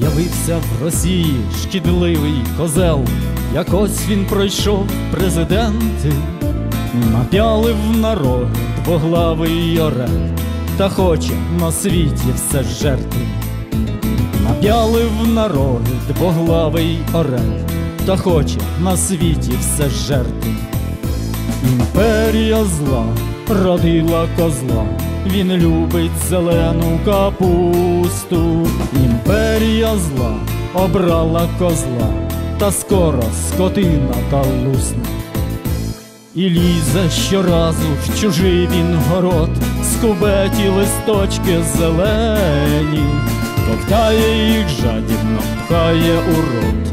З'явився в Росії шкідливий козел, якось він пройшов президенти, напялив на роги двоглавий орел, та хоче на світі все жерти. Напялив на роги двоглавий орел, та хоче на світі все жерти. Імперія зла родила козла, він любить зелену капусту. Імперія зла обрала козла, та скоро скотина та лусне. І лізе щоразу в чужий він город, скубеті листочки зелені, ковтає їх жадібно, пхає у рот,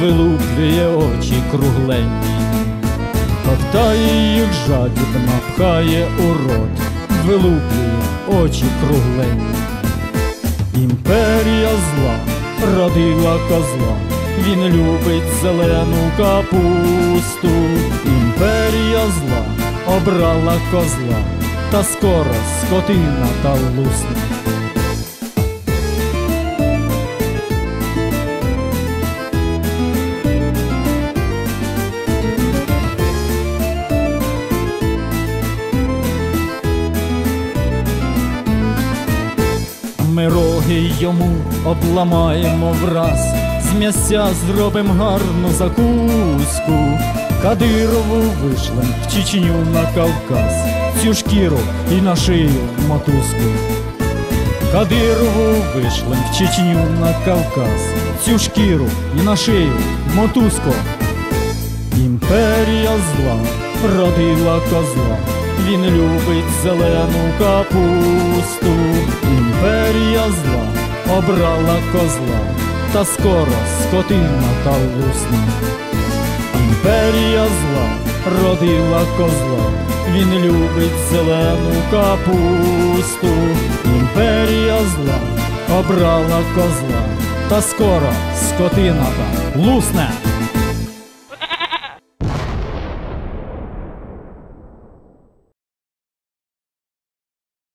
вилуплює очі кругленні. Ковтає їх жадібно, пхає у рот, вилуплює очі круглені. Імперія зла родила козла, він любить зелену капусту. Імперія зла обрала козла, та скоро скотина та лусне. Ми роги йому обламаємо враз, з м'ясця зробим гарну закуску. Кадирову вишлем в Чечню на Кавказ, цю шкіру і на шию мотузку. Кадирову вишлем в Чечню на Кавказ, цю шкіру і на шию мотузку. Імперія зла родила козла, він любить зелену капусту. Імперія зла обрала козла, та скоро скотина та лусне. Імперія зла родила козла, він любить зелену капусту. Імперія зла обрала козла, та скоро скотина та лусне.